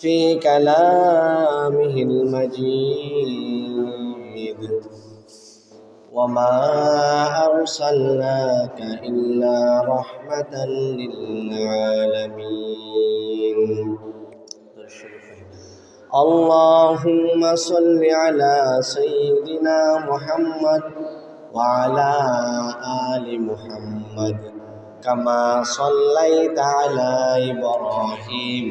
في كلامه المجيد. وما أرسلناك إلا رحمة للعالمين. اللهم صل على سيدنا محمد وعلى آل محمد كما صليت على إبراهيم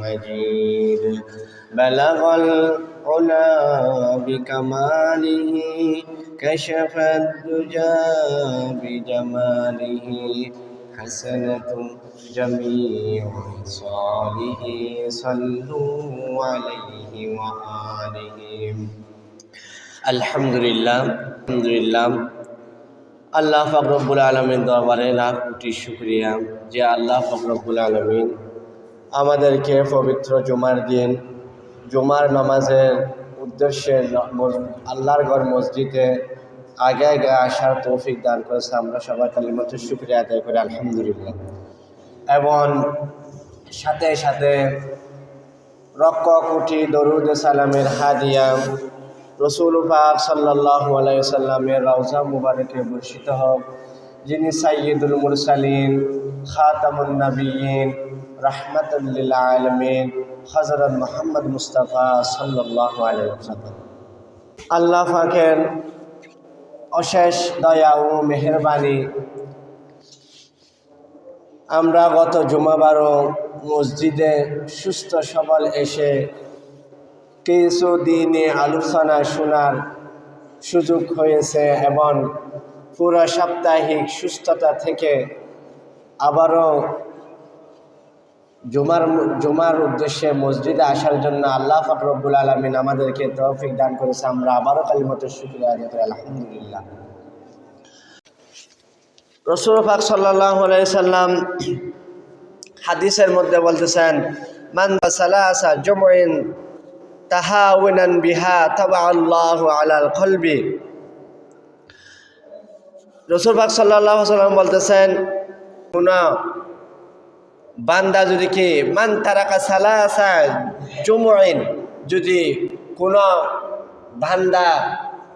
مجيد بلغ العلا بكماله كشف الدجى بجماله حسنة جميع صاله صلوا عليه وآله الحمد لله الحمد لله আল্লাহ ফকরবুল আলমিন দরবারে লাখ কোটি শুক্রিয়া যে আল্লাহ ফকরবুল আলমিন আমাদেরকে পবিত্র জুমার দিন, জুমার নামাজের উদ্দেশ্যে আল্লাহর ঘর মসজিদে আগে আগে আসার তৌফিক দান করেছে। আমরা সবাই কালিমত শুক্রিয়া আদায় করি, আলহামদুলিল্লাহ। এবং সাথে সাথে রক্ক কোটি দরুদ, সালামের হাদিয়া, রসুল পাক সাল্লাহ আলাইসাল্লামের রওজা মুবারকে বর্ষিত হোক। যিনি সাইয়দুল মুরসালিন, খাতামুন নবীন রহমতুল্লিল আলমিন হজরত মোহাম্মদ মুস্তাফা সাল্লাহ আল্লাহ পাকের অশেষ দয়া ও মেহরবানি। আমরা গত জুমাবারও মসজিদে সুস্থ সবল এসে কিছু দিনে আলোচনা শোনার সুযোগ হয়েছে এবং পুরো সাপ্তাহিক সুস্থতা থেকে আবারও জুমার জুমার উদ্দেশ্যে মসজিদে আসার জন্য আল্লাহ ফকরবুল আলমিন আমাদেরকে তৌফিক দান করেছে। আমরা আবারও কালিমত শুক্রিয়া আদায় করি, আলহামদুলিল্লাহ। রসুল ফাক সাল্লাম হাদিসের মধ্যে বলতেছেন বিহা আল্লাহ রসুল সাল্লাহ সাল্লাম বলতেছেন কোন বান্দা যদি কি, মান তারাকা সালাসা জুমইন যদি কোন বান্দা,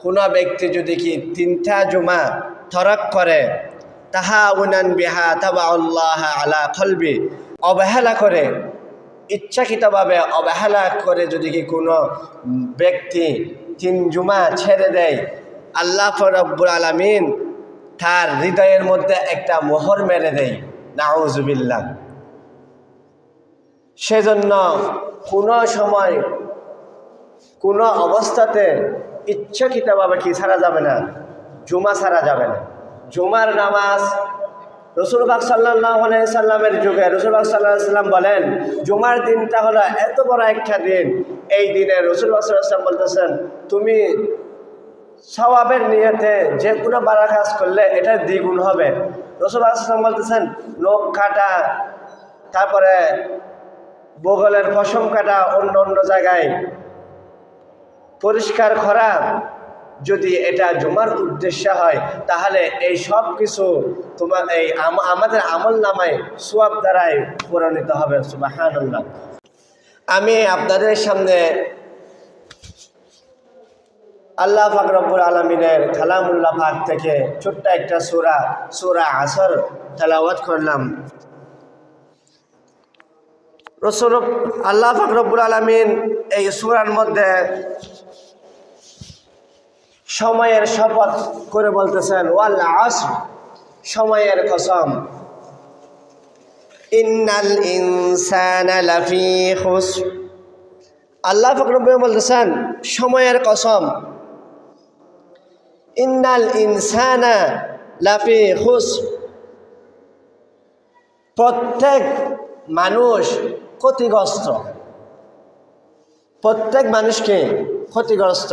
কোন ব্যক্তি যদি কি তিনটা জুমা থরক করে তাহা উনান বিহা তাবা আল্লাহ আলা কলবি, অবহেলা করে, ইচ্ছাকৃতভাবে অবহেলা করে যদি কি কোনো ব্যক্তি তিন জুমা ছেড়ে দেয়, আল্লাহ ফরব্বুল আলমিন তার হৃদয়ের মধ্যে একটা মোহর মেরে দেয়। নাউজুবিল্লা সেজন্য কোনো সময় কোনো অবস্থাতে ইচ্ছাকৃতভাবে কি ছাড়া যাবে না, জুমা ছাড়া যাবে না। জুমার নামাজ রসুলবাগ সাল্লাহ সাল্লামের যুগে রসুলবাগ সাল্লাহ সাল্লাম বলেন, জুমার দিনটা হলো এত বড় একটা দিন। এই দিনে রসুলবাগ সাল্লাম বলতেছেন, তুমি সবাবের নিয়েতে যে কোনো বাড়া কাজ করলে এটা দ্বিগুণ হবে। রসুলবাগ সাল্লাম বলতেছেন নখ কাটা তারপরে বগলের পশম কাটা অন্য অন্য জায়গায় পরিষ্কার করা যদি এটা জমার উদ্দেশ্য হয়, তাহলে এই সব কিছু তোমার এই আমাদের আমল নামায় সোয়াব দ্বারাই পরিণত হবে সুবাহান্লাহ আমি আপনাদের সামনে আল্লাহ ফাকরবুল আলমিনের খালামুল্লাহ ফাক থেকে ছোট্ট একটা সুরা সুরা আসর তেলাওয়াত করলাম। রসুল আল্লাহ ফকরবুল আলমিন এই সুরার মধ্যে সময়ের শপথ করে বলতেছেন, ওয়াল আস সময়ের কসম। ইন্নাল ইনসান লাফি আল্লাহ ফকরবুল বলতেছেন, সময়ের কসম। ইন্নাল ইনসানা লাফি খুস প্রত্যেক মানুষ ক্ষতিগ্রস্ত। প্রত্যেক মানুষকে ক্ষতিগ্রস্ত।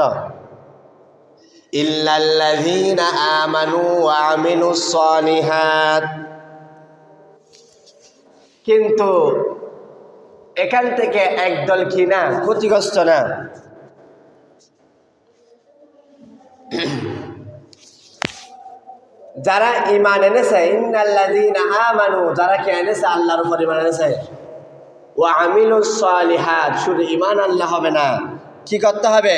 ইল্লাল্লাযীনা আমানু ওয়া আমিলুস সালিহাত। কিন্তু এখান থেকে একদল কি না ক্ষতিগ্রস্ত না? যারা ইমান এনেছে ইন্নাল্লাযীনা আমানু যারা কি এনেছে? আল্লাহর উপর ইমান এনেছে। ও আমিলুস সালিহাত, শুধু ইমান আল্লাহ হবে না। কি করতে হবে?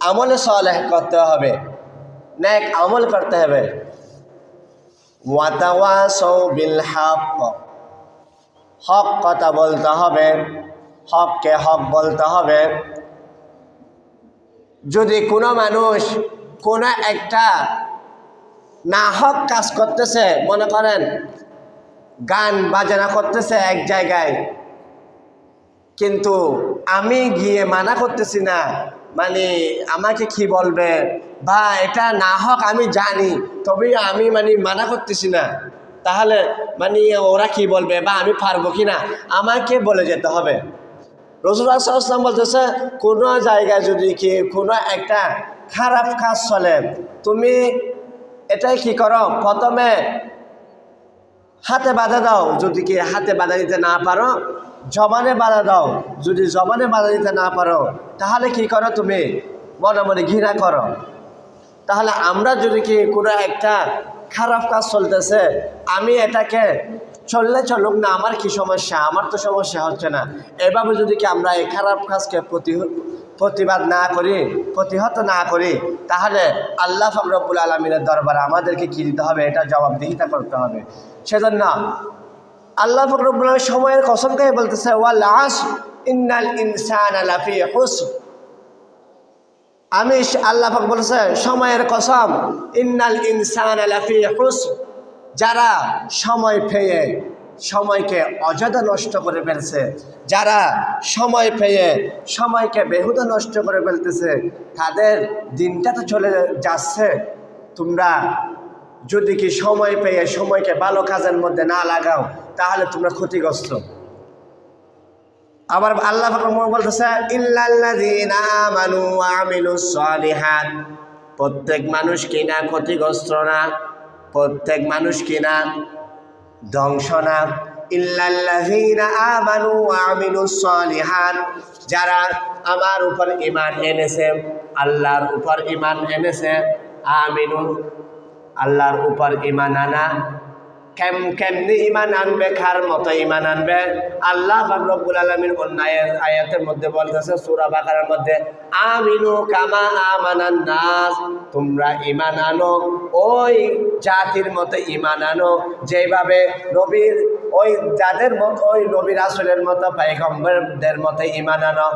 আমলে সালেহ করতে হবে। নেক আমল করতে হবে। বিল হক হক কথা বলতে হবে। হককে হক বলতে হবে। যদি কোনো মানুষ কোনো একটা না হক কাজ করতেছে, মনে করেন, গান বাজনা করতেছে এক জায়গায় কিন্তু আমি গিয়ে মানা করতেছি না। মানে আমাকে কি বলবে? বা এটা না হোক আমি জানি, তবে আমি মানে মানা করতেছি না। তাহলে মানে ওরা কি বলবে বা আমি পারব কি না? আমাকে বলে যেতে হবে। রসুলাম বলতেছে, কোনো জায়গায় যদি কি কোনো একটা খারাপ কাজ চলে, তুমি এটাই কি করো? প্রথমে হাতে বাধা দাও। যদি কি হাতে বাধা দিতে না পারো জবানে বাধা দাও। যদি জবানে বাধা দিতে না পারো, তাহলে কি করো তুমি? মনে মনে ঘৃণা করো। তাহলে আমরা যদি কি কোনো একটা খারাপ কাজ চলতেছে, আমি এটাকে চললে চলুক না, আমার কি সমস্যা? আমার তো সমস্যা হচ্ছে না। এভাবে যদি কি আমরা এই খারাপ কাজকে প্রতি প্রতিবাদ না করি, প্রতিহত না করি, তাহলে আল্লাহ ফকরবুল আলমিনের দরবারে আমাদেরকে কী দিতে হবে? এটা জবাবদিহিতা করতে হবে। সেজন্য আল্লাহ ফকরবুল সময়ের কসম কে বলতেছে, ওয়াল আস ইন্নাল ইনসান আমি আল্লাহ পাক বলেছে সময়ের কসম, ইন্নাল ইনসান যারা সময় পেয়ে সময়কে অযথা নষ্ট করে ফেলছে, যারা সময় পেয়ে সময়কে বেহুদা নষ্ট করে ফেলতেছে, তাদের দিনটা তো চলে যাচ্ছে। তোমরা যদি কি সময় পেয়ে সময়কে ভালো কাজের মধ্যে না লাগাও তাহলে তোমরা ক্ষতিগ্রস্ত। আবার আল্লাহ বলতেছে প্রত্যেক মানুষ কিনা ক্ষতিগ্রস্ত না? প্রত্যেক মানুষ কিনা ধ্বংস না? যারা আমার উপর ঈমান এনেছে, আল্লাহর উপর ইমান এনেছে আমিনু আল্লাহর উপর ঈমান আনা কেমনি ইমান আনবে খার মতো ইমান আনবে? আল্লাহ রব্বুল আলমীর অন্য আয়াতের মধ্যে বলতেছে, সুরা বাকারের মধ্যে, আমিনু কামা আমানান নাস তোমরা ইমান আনো, ওই জাতির মতো ইমান আনো যেভাবে নবীর, ওই যাদের মতো, ওই নবীর আসলের মতো পাইগম্বরদের মতো ইমান আনো।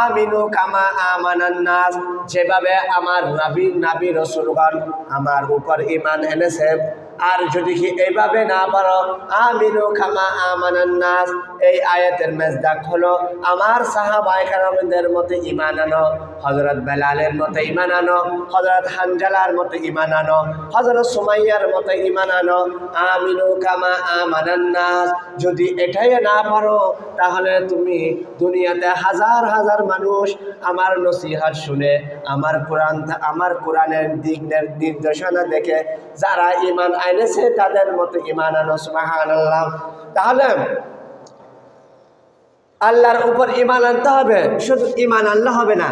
আমিনু কামা আমানান নাস যেভাবে আমার নাবি নাবি রসুলগণ আমার উপর ইমান এনেছে। আর যদি কি এইভাবে না পারো, আমিনু খামা আমানান্নাস এই আয়াতের মেজদাক হলো, আমার সাহাবাইকারদের মতো ইমান আনো হজরত বেলালের মতো ইমান আনো হজরত হানজালার মতো ইমান আনো হজরত সুমাইয়ার মতো ইমান আনো। আমিনু কামা আমানান্নাস যদি এটাই না পারো, তাহলে তুমি দুনিয়াতে হাজার হাজার মানুষ আমার নসিহাত শুনে, আমার কোরআন, আমার কোরআনের দিক, নির্দেশনা দেখে যারা ইমান আইনেছে তাদের মতো ইমান আনো তাহলে আল্লাহর উপর ইমান আনতে হবে, শুধু ইমান আনলে হবে না।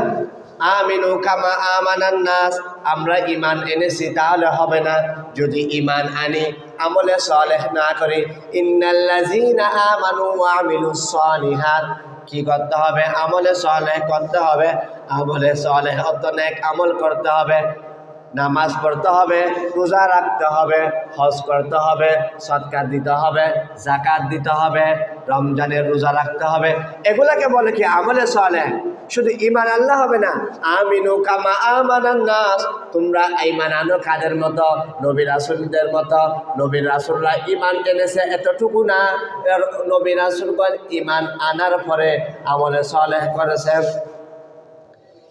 আমিনু কামা আমানান নাস, আমরা ইমান এনেছি, তাহলে হবে না। যদি ইমান আনি, আমলে সলেহ না করি, ইন্নাল্লাযীনা আমানু ওয়া সালিহাত, কি করতে হবে? আমলে সলেহ করতে হবে। আমলে সলেহ অত নেক আমল করতে হবে। নামাজ পড়তে হবে, রোজা রাখতে হবে, হজ করতে হবে, সৎকার দিতে হবে জাকাত দিতে হবে, রমজানের রোজা রাখতে হবে। এগুলাকে বলে কি আমলে চলে শুধু ইমান আল্লাহ হবে না, আমিনু কামা আমানান নাস তোমরা ইমান আনো কাদের মতো? নবী রাসুলদের মতো। নবী রাসুল্লাহ ইমান এনেছে এতটুকু না নবী রাসুলগণ ইমান আনার পরে আমলে সলেহ করেছে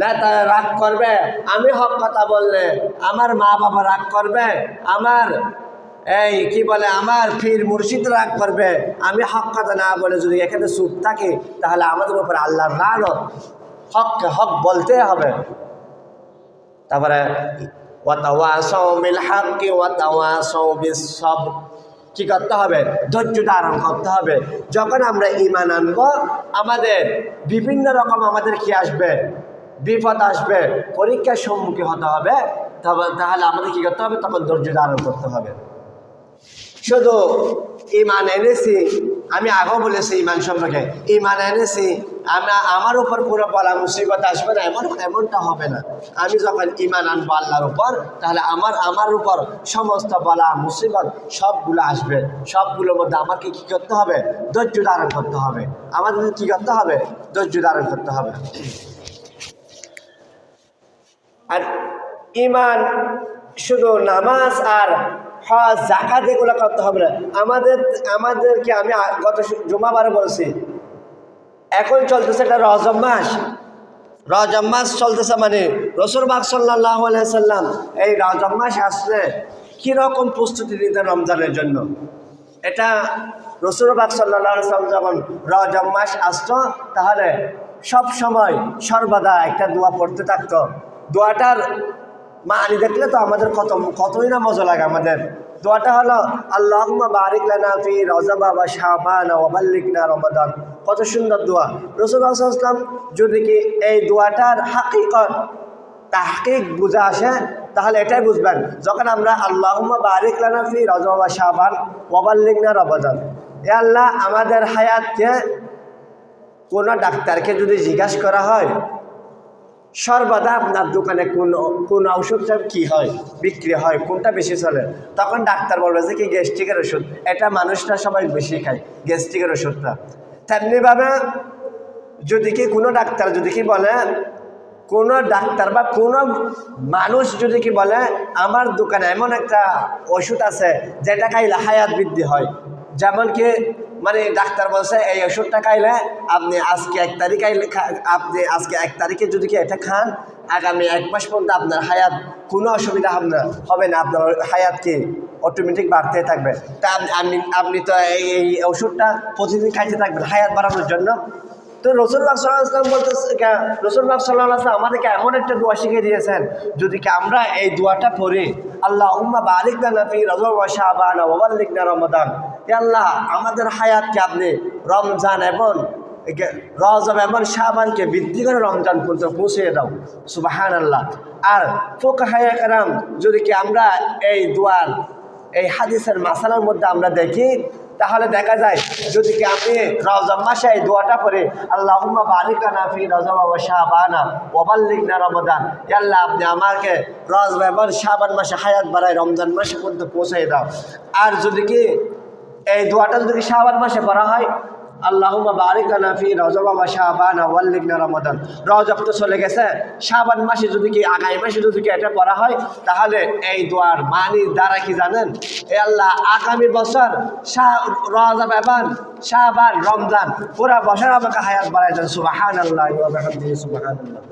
নেতা রাগ করবে, আমি হক কথা বললে আমার মা বাবা রাগ করবে, আমার এই কি বলে, আমার ফির মুর্শিদ রাগ করবে, আমি হক কথা না বলে যদি এখানে চুপ থাকি, তাহলে আমাদের উপর আল্লাহর রানও হককে হক বলতে হবে। তারপরে কি করতে হবে? ধৈর্য ধারণ করতে হবে। যখন আমরা ইমান আনব, আমাদের বিভিন্ন রকম আমাদের কি আসবে। বিপদ আসবে, পরীক্ষার সম্মুখীন হতে হবে, তবে তাহলে আমাদের কি করতে হবে? তখন ধৈর্য ধারণ করতে হবে। শুধু ইমান এনেছি, আমি আগেও বলেছি ইমান সম্পর্কে, ইমান এনেছি, আমরা, আমার উপর পুরো বলা মুসিবত আসবে না, এমন, এমনটা হবে না। আমি যখন ইমান আনব আল্লাহর উপর, তাহলে আমার আমার উপর সমস্ত বলা মুসিবত সবগুলো আসবে। সবগুলোর মধ্যে আমাকে কি করতে হবে? ধৈর্য ধারণ করতে হবে। আমাদের কি করতে হবে? ধৈর্য ধারণ করতে হবে। আর ইমান শুধু নামাজ আর হজ জাকাত এগুলো করতে হবে না। আমাদের, আমাদেরকে আমি গত জুমাবারে বলছি, এখন চলতেছে একটা রজব মাস। রজব মাস চলতেছে মানে রসুল বাগ সাল্লাহ সাল্লাম এই রজব মাস আসলে কীরকম প্রস্তুতি নিতেন রমজানের জন্য? এটা রসুল বাগ সাল্লাম যখন রজব মাস আসতো, তাহলে সব সময় সর্বদা একটা দোয়া পড়তে থাকতো। দোয়াটার মানি দেখলে তো আমাদের কত, কতই না মজা লাগে আমাদের। দোয়াটা হলো আল্লাহ বারিক লানা ফি রজবা বা শাবান ওয়া বাল্লিকনা রমাদান। কত সুন্দর দোয়া। রসুল্লাহ আসলাম যদি কি এই দোয়াটার হাকিকত, তাহকিক বুঝে আসে, তাহলে এটাই বুঝবেন, যখন আমরা আল্লাহ বারিক লানা ফি রজবা বাবা শাহবান ওয়া বাল্লিকনা রমাদান। এ আল্লাহ আমাদের হায়াতকে কোনো ডাক্তারকে যদি জিজ্ঞাসা করা হয় সর্বদা আপনার দোকানে কোন কোন ওষুধটা কি হয়, বিক্রি হয়, কোনটা বেশি চলে? তখন ডাক্তার বলবে যে কি গ্যাস্ট্রিকের ওষুধ? এটা মানুষরা সবাই বেশি খায় গ্যাস্ট্রিকের ওষুধটা। তেমনিভাবে যদি কি কোনো ডাক্তার যদি কি বলে, কোনো ডাক্তার বা কোনো মানুষ যদি কি বলে, আমার দোকানে এমন একটা ওষুধ আছে, যেটা খাইলে হায়াত বৃদ্ধি হয়। যেমন কি মানে ডাক্তার বলছে, এই ওষুধটা খাইলে আপনি আজকে এক তারিখ আপনি আজকে এক তারিখে যদি কি এটা খান, আগামী এক মাস পর্যন্ত আপনার হায়াত, কোনো অসুবিধা না, হবে না, আপনার হায়াত কি অটোমেটিক বাড়তে থাকবে। তা আপনি- আপনি তো এই ওষুধটা প্রতিদিন খাইতে থাকবেন, হায়াত বাড়ানোর জন্য। তো রসুল্লাহ সাল্লাম বলতে রসুল্লাহ সাল্লাহ আসলাম আমাদেরকে এমন একটা দোয়া শিখিয়ে দিয়েছেন, যদি কি আমরা এই দোয়াটা পড়ি আল্লাহ উম্মা বালিক নাফি রজব শাহবান ওবাল্লিক না রমদান। আল্লাহ, আমাদের হায়াতকে আপনি রমজান এবং রজব এবং শাহবানকে বৃদ্ধি করে রমজান পর্যন্ত পৌঁছে দাও। সুবাহান আল্লাহ আর ফোক হায়া কারাম, যদি কি আমরা এই দোয়ার, এই হাদিসের মাসালার মধ্যে আমরা দেখি তাহলে দেখা যায়, যদি কি আপনি রজব মাসে এই দোয়াটা পরে আল্লাহুম্মা বারিকানা ফি রজব ওয়া শাহবানা ওবাল্লিক না রমাদান। আল্লাহ, আপনি আমাকে রজ ব্যবহার শাহবান মাসে হায়াত বাড়ায় রমজান মাসে পর্যন্ত পৌঁছে দাও। আর যদি কি এই দোয়াটা যদি শাহবান মাসে পড়া হয় আল্লাহুম্মা বারিকা না ফি রজব শাবানা ওয়া রমাদান। রজব তো চলে গেছে। শাবান মাসে যদি কি আগামী মাসে যদি কি এটা পড়া হয়, তাহলে এই দোয়ার মানির দ্বারা কি জানেন? এ আল্লাহ, আগামী বছর শাহ রজব এবং শাহবান রমজান, পুরা বছর আমাকে হায়াত বাড়াই দেন। সুবাহান আল্লাহ সুবাহান আল্লাহ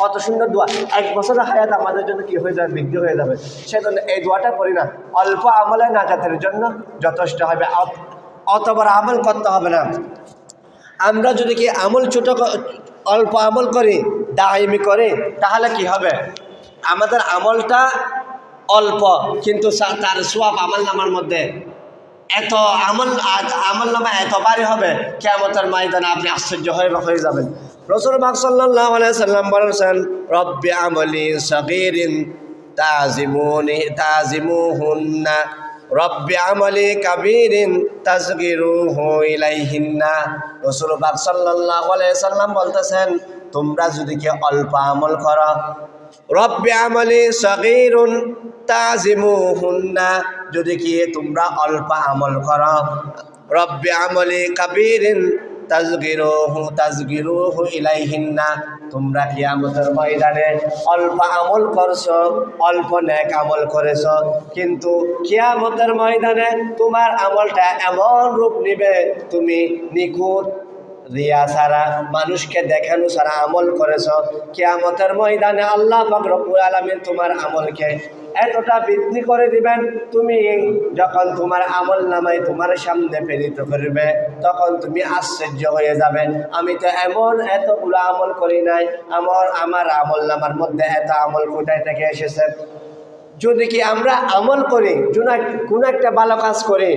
কত সুন্দর দোয়া। এক বছরের হায়াত আমাদের জন্য কি হয়ে যাবে? বৃদ্ধি হয়ে যাবে। সেজন্য এই দোয়াটা করি না। অল্প আমলে নাজাতের জন্য যথেষ্ট হবে। অত- অত আমল করতে হবে না। আমরা যদি কি আমল ছোট অল্প আমল করি, দায়মি করে, তাহলে কি হবে? আমাদের আমলটা অল্প, কিন্তু তার সোয়াব আমল নামার মধ্যে এত আমল আমল নামা এত বাড়ি হবে কেমতের ময়দানে আপনি আশ্চর্য হয়ে হয়ে যাবেন। রসুল বাক সাল্লাহ সাল্লাম বলেছেন, রব্বি আমলি সগিরিন তাজিমুনি তাজিমুহুন্না রব্বি আমলি কাবিরিন তাজগিরু হইলাইহিন্না রসুল বাক সাল্লাহ সাল্লাম বলতেছেন, তোমরা যদি কে অল্প আমল করো, রব্বি আমলি সগিরুন তাজিমুহুন্না। যদি কি তোমরা অল্প আমল করো, রব্বি আমলি কাবিরিন তোমরা ময়দানে অল্প আমল অল্প করেছ, কিন্তু ময়দানে তোমার আমলটা এমন রূপ নিবে, তুমি নিখুঁত রিয়া ছাড়া, মানুষকে দেখানো সারা আমল করেছ। কেয়ামতের ময়দানে আল্লাহ পাক রব্বুল তোমার আমলকে এতটা বৃদ্ধি করে দিবেন, তুমি যখন তোমার আমল নামায় তোমার সামনে প্রেরিত করবে, তখন তুমি আশ্চর্য হয়ে যাবে। আমি তো এমন এতগুলো আমল করি নাই, আমার আমার আমল নামার মধ্যে এত আমল কোথায় থেকে এসেছে? যদি কি আমরা আমল করি, কোনো একটা ভালো কাজ করি,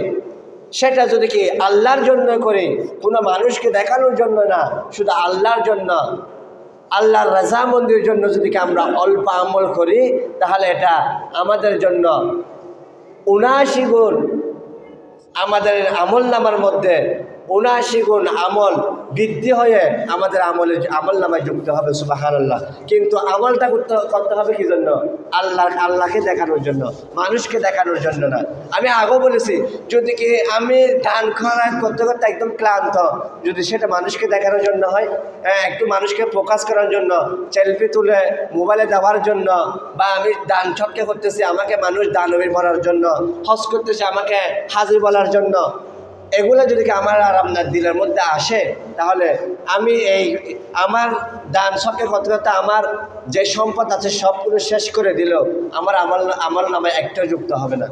সেটা যদি কি আল্লাহর জন্য করি, কোনো মানুষকে দেখানোর জন্য না, শুধু আল্লাহর জন্য? আল্লাহর রাজা মন্দির জন্য যদি আমরা অল্প আমল করি, তাহলে এটা আমাদের জন্য উনাশি গুণ আমাদের আমল নামার মধ্যে উনাশি গুণ আমল বৃদ্ধি হয়ে আমাদের আমলে আমল নামায় যুক্ত হবে সুবাহান আল্লাহ কিন্তু আমলটা করতে করতে হবে কি জন্য? আল্লাহ, আল্লাহকে দেখানোর জন্য, মানুষকে দেখানোর জন্য না। আমি আগেও বলেছি, যদি কি আমি ডান খরায় করতে করতে একদম ক্লান্ত, যদি সেটা মানুষকে দেখানোর জন্য হয় হ্যাঁ একটু মানুষকে ফোকাস করার জন্য সেলফি তুলে মোবাইলে দেওয়ার জন্য, বা আমি দান ছক্কে করতেছি, আমাকে মানুষ দানবী বলার জন্য, হজ করতেছি, আমাকে হাজির বলার জন্য এগুলো যদি আমার আর আপনার দিলের মধ্যে আসে, তাহলে আমি এই আমার দান সবকে করতে আমার যে সম্পদ আছে সবগুলো শেষ করে দিল আমার আমল আমল নামে একটাও যুক্ত হবে না।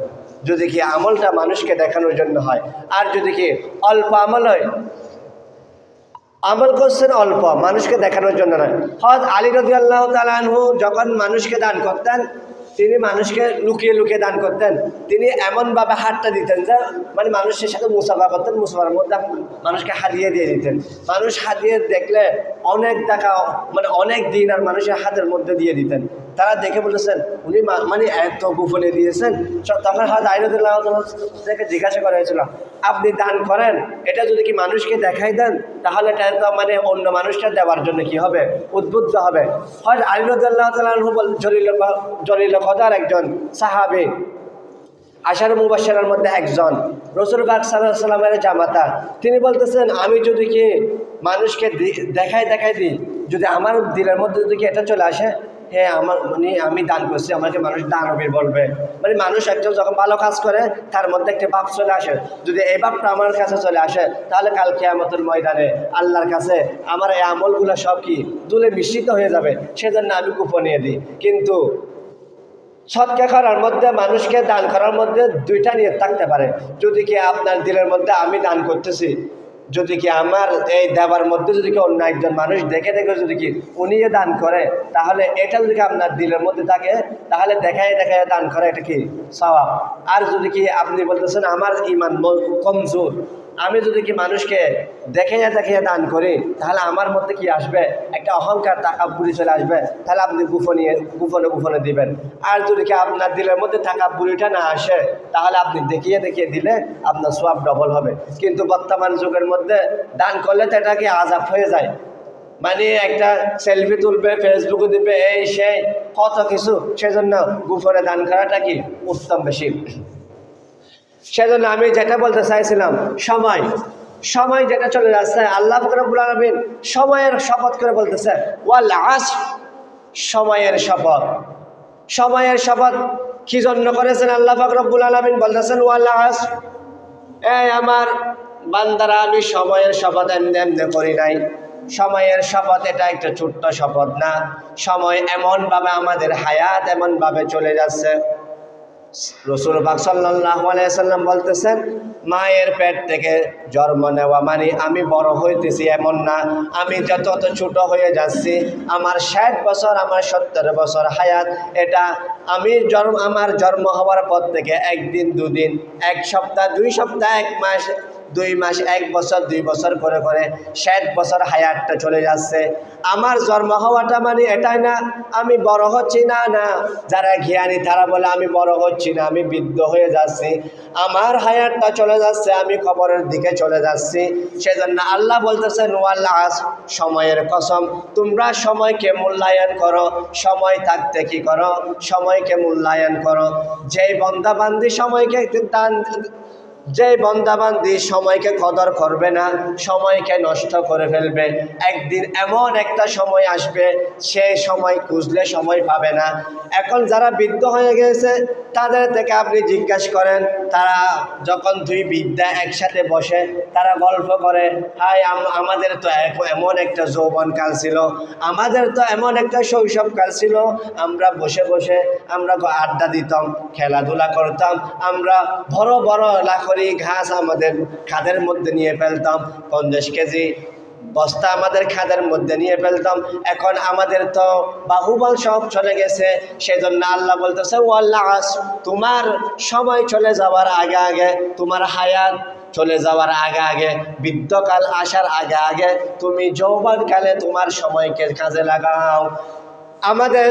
যদি কি আমলটা মানুষকে দেখানোর জন্য হয়, আর যদি কি অল্প আমল হয়, আমল করছেন অল্প, মানুষকে দেখানোর জন্য নয়। হজ আলী রদি আল্লাহ তালানহু যখন মানুষকে দান করতেন তিনি মানুষকে লুকিয়ে লুকিয়ে দান করতেন। তিনি এমনভাবে হাতটা দিতেন যে মানে মানুষের সাথে মুসাফা করতেন, মুসাফার মধ্যে মানুষকে হারিয়ে দিয়ে দিতেন। মানুষ হারিয়ে দেখলে অনেক টাকা মানে অনেক দিন আর মানুষের হাতের মধ্যে দিয়ে দিতেন। তারা দেখে বলেছেন, উনি মানে এত গোপনে দিয়েছেন? তখন হয়তো আইরদুল্লাহ থেকে জিজ্ঞাসা করা হয়েছিল, আপনি দান করেন? এটা যদি কি মানুষকে দেখাই দেন, তাহলে এটা তো মানে অন্য মানুষটা দেওয়ার জন্য কি হবে? উদ্বুদ্ধ হবে। হয়তো আলিরদুল্লাহ তালু জলিল জলিল খদার একজন সাহাবি আশার মুবাসার মধ্যে একজন। রসুল বাগ সাল্লাহ সাল্লামের জামাতা। তিনি বলতেছেন, আমি যদি কি মানুষকে দেখাই দেখাই দিই, যদি আমার দিলের মধ্যে যদি কি এটা চলে আসে? হ্যাঁ আমার মানে আমি দান করছি, আমাকে মানুষ দানবীর বলবে। মানে মানুষ একজন যখন ভালো কাজ করে, তার মধ্যে একটা ভাব চলে আসে। যদি এই ভাবটা আমার কাছে চলে আসে, তাহলে কালকে আমাদের ময়দানে আল্লাহর কাছে আমার এই আমলগুলো সব কি দুলে মিশ্রিত হয়ে যাবে? সেজন্য আমি গোপনীয় দিই। কিন্তু সৎকা করার মধ্যে, মানুষকে দান করার মধ্যে দুইটা নিয়ে থাকতে পারে। যদি কি আপনার দিলের মধ্যে আমি দান করতেছি, যদি কি আমার এই দেওয়ার মধ্যে যদি কি অন্য একজন মানুষ দেখে দেখে যদি কি উনিও দান করে, তাহলে এটা যদি আপনার দিলের মধ্যে থাকে, তাহলে দেখায় দেখায় দান করে এটা কি? স্বভাব। আর যদি কি আপনি বলতেছেন, আমার ইমান কমজোর। আমি যদি কি মানুষকে দেখে দেখে দান করি, তাহলে আমার মধ্যে কি আসবে? একটা অহংকার বুড়ি চলে আসবে। তাহলে আপনি গুফনিয়ে গুফনে গুফনে দিবেন। আর যদি কি আপনার দিলের মধ্যে টাকা বুড়িটা না আসে, তাহলে আপনি দেখিয়ে দেখিয়ে দিলে আপনার সোয়াব ডবল হবে। কিন্তু বর্তমান যুগের মধ্যে দান করলে তো এটা কি আজাব হয়ে যায়। মানে একটা সেলফি তুলবে ফেসবুকে দিবে, এই সেই কত কিছু, সেজন্য গুফনে দান করাটা কি উত্তম বেশি। সেজন্য আমি যেটা বলতে চাইছিলাম, সময়। সময় যেটা চলে যাচ্ছে, আল্লাহ ফকরবুল আলমিন সময়ের শপথ করে বলতেছে, ওয়াল আস সময়ের শপথ। সময়ের শপথ কি জন্য করেছেন আল্লাহ ফকরবুল আলমিন? বলতেছেন, ওয়াল আস এই আমার বান্দারা, আমি সময়ের শপথ এমনি এমনি করি নাই। সময়ের শপথ এটা একটা ছোট্ট শপথ না। সময় এমনভাবে আমাদের হায়াত এমনভাবে চলে যাচ্ছে। রসুল আলাইহি আলাইসাল্লাম বলতেছেন, মায়ের পেট থেকে জন্ম নেওয়া মানে আমি বড় হইতেছি এমন না। আমি যত তত ছোট হয়ে যাচ্ছি, আমার ষাট বছর, আমার সত্তর বছর হায়াত, এটা আমি জন্ম, আমার জন্ম হওয়ার পর থেকে একদিন, দুদিন, এক সপ্তাহ, দুই সপ্তাহ, এক মাস দুই মাস, এক বছর, দুই বছর করে করে ষাট বছর হায়াতটা চলে যাচ্ছে। আমার জন্ম হওয়াটা মানে এটাই না, আমি বড় হচ্ছি না না। যারা জ্ঞানী তারা বলে, আমি বড় হচ্ছি না, আমি বৃদ্ধ হয়ে যাচ্ছি। আমার হায়াতটা চলে যাচ্ছে, আমি খবরের দিকে চলে যাচ্ছি। সেজন্য আল্লাহ বলতেছে নোয়াল্লাহ সময়ের কসম। তোমরা সময়কে মূল্যায়ন করো, সময় থাকতে কি করো? সময়কে মূল্যায়ন করো। যেই বন্দাবান্দি সময়কে দান যে বন্দাবান্দি সময়কে কদর করবে না, সময়কে নষ্ট করে ফেলবে। একদিন এমন একটা সময় আসবে, সে সময় খুঁজলে সময় পাবে না। এখন যারা বৃদ্ধ হয়ে গেছে, তাদের থেকে আপনি জিজ্ঞাসা করেন, তারা যখন দুই বিদ্যা একসাথে বসে, তারা গল্প করে, হাই আমাদের তো এমন একটা যৌবনকাল ছিল, আমাদের তো এমন একটা শৈশবকাল ছিল, আমরা বসে বসে আমরা আড্ডা দিতাম, খেলাধুলা করতাম, আমরা বড় বড় লাখরি ঘাস আমাদের খাদের মধ্যে নিয়ে ফেলতাম, পঞ্চাশ কেজি বস্তা আমাদের খাদের মধ্যে নিয়ে ফেলতাম। এখন আমাদের তো বাহুবল সব চলে গেছে, সেজন্য আল্লাহ বলতেছে ও আল্লাহ তোমার সময় চলে যাওয়ার আগে আগে, তোমার হায়াত চলে যাওয়ার আগে আগে বৃদ্ধকাল আসার আগে আগে, তুমি যৌবনকালে তোমার সময়কে কাজে লাগাও। আমাদের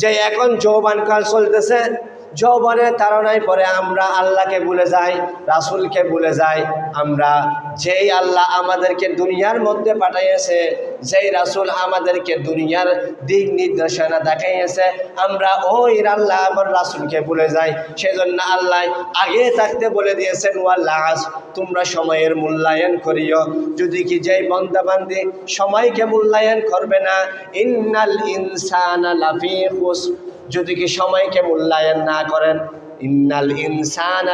যে এখন যৌবনকাল চলতেছে যৌবনের তাড়নায় পরে আমরা আল্লাহকে ভুলে যাই, রাসূলকে ভুলে যাই, আমরা যেই আল্লাহ আমাদেরকে দুনিয়ার মধ্যে পাঠাইয়েছে, যেই রাসূল আমাদেরকে দুনিয়ার দিক নির্দেশনা দেখাইয়াছে, আমরা ওই আল্লাহ আমার রাসূলকে ভুলে যাই। সেজন্য আল্লাহ আগে থাকতে বলে দিয়েছেন, ওয়াল্লাহ তোমরা সময়ের মূল্যায়ন করিও। যদি কি যেই বন্দাবান্দি সময়কে মূল্যায়ন করবে না, ইন্নাল ইনসান লাফি খুসর। যদি কি সময়কে মূল্যায়ন না করেন, ইন্নাল ইনসান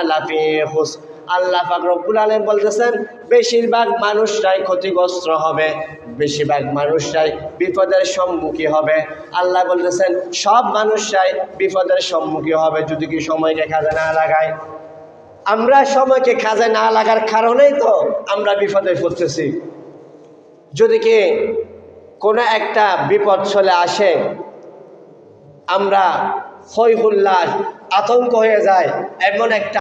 আল্লাহ পাক রব্বুল আলামিন বলতেছেন, বেশিরভাগ মানুষরাই ক্ষতিগ্রস্ত হবে, বেশিরভাগ মানুষরাই বিপদের সম্মুখী হবে। আল্লাহ বলতেছেন, সব মানুষরাই বিপদের সম্মুখী হবে যদি কি সময়কে কাজে না লাগায়। আমরা সময়কে কাজে না লাগার কারণেই তো আমরা বিপদে পড়তেছি। যদি কি কোনো একটা বিপদ চলে আসে আমরা হই হুল্লাস আতঙ্ক হয়ে যায় এমন একটা